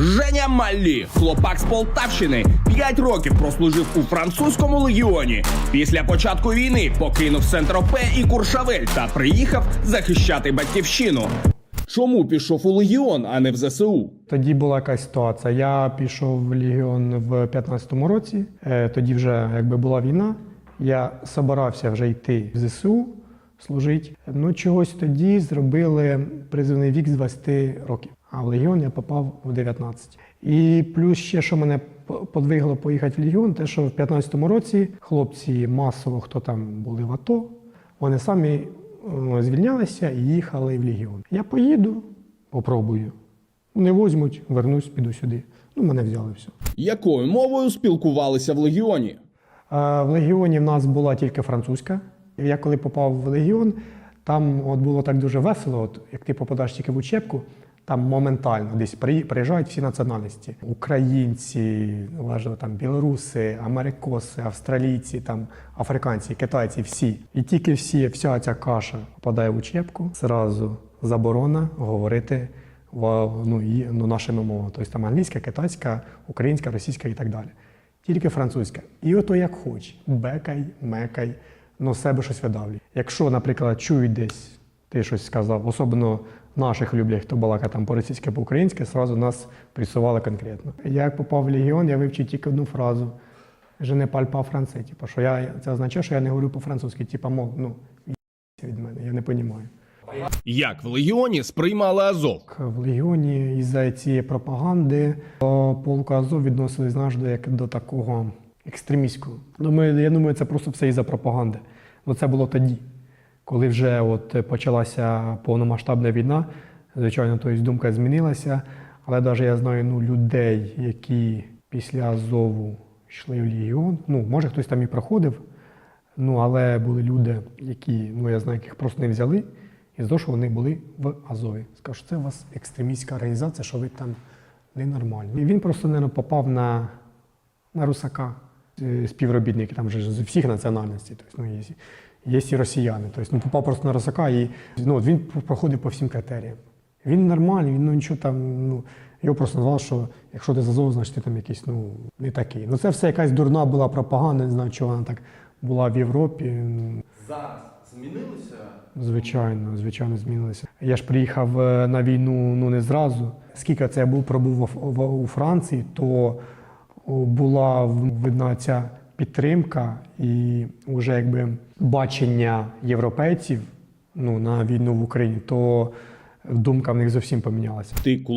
Женя Маллі, хлопак з Полтавщини, 5 років прослужив у французькому легіоні. Після початку війни покинув Сентропе і Куршавель та приїхав захищати батьківщину. Чому пішов у легіон, а не в ЗСУ? Тоді була якась ситуація. Я пішов в Легіон в 15-му році. Е, Тоді вже якби була війна. Я собирався вже йти в ЗСУ служити. Ну чогось тоді зробили призовний вік з 20 років. А в Легіон я попав в 19. І плюс ще, що мене подвигло поїхати в Легіон, те, що в 15-му році хлопці масово, хто там були в АТО, вони самі е, звільнялися і їхали в Легіон. Я поїду, попробую. Не возьмуть, вернусь, піду сюди. Ну, мене взяли все. Якою мовою спілкувалися в легіоні? В Легіоні в нас була тільки французька. Я коли попав в Легіон, там от було так дуже весело. От, як ти попадаєш тільки в учебку, там моментально десь приїжджають всі національності: українці, важливо, там білоруси, америкоси, австралійці, там африканці, китайці, всі. І тільки всі, вся ця каша попадає в учебку, зразу заборона говорити ну, і- ну, нашими мовами. Тобто там англійська, китайська, українська, російська і так далі. Тільки французька. І ото як хоч. Бекай, мекай, ну з себе щось видавлюй. Якщо, наприклад, чують десь, ти щось сказав, особливо наших люблять, хто балака там по-російськи, по-українськи, зразу нас пресували конкретно. Я як попав в Легіон, я вивчив тільки одну фразу. Je ne parle pas français. Типу, що я, це означає, що я не говорю по-французьки. Типа, мов, ну, від мене, я не розумію. Як в легіоні сприймали Азов? В Легіоні із-за цієї пропаганди полку Азов відносились знаєш, як до такого екстремістського. Думаю, я думаю, це просто все із-за пропаганди. Ну це було тоді, коли вже от почалася повномасштабна війна. Звичайно, тобто думка змінилася, але навіть я знаю ну, людей, які після Азову йшли в Легіон. Ну, може, хтось там і проходив, ну, але були люди, які, ну я знаю, яких просто не взяли, і з того, що вони були в Азові. Скажу, це у вас екстремістська організація, що ви там ненормальні. І він просто не попав на, на русака, співробітники там вже з всіх національностей. Тобто, ну, є, є і росіяни. Тобто, ну, попав просто на русака і ну, він проходив по всім критеріям. Він нормальний, він ну, нічого там, ну, його просто назвали, що якщо ти з Азову, значить ти там якийсь ну, не такий. Ну це все якась дурна була пропаганда, не знаю, чого вона так була в Європі. Зараз змінилося? Звичайно, звичайно, змінилося. Я ж приїхав е, на війну ну не зразу. Скільки це я був пробув у Франції, то була видна ця підтримка і вже якби бачення європейців ну, на війну в Україні, то думка в них зовсім помінялася. Ти коли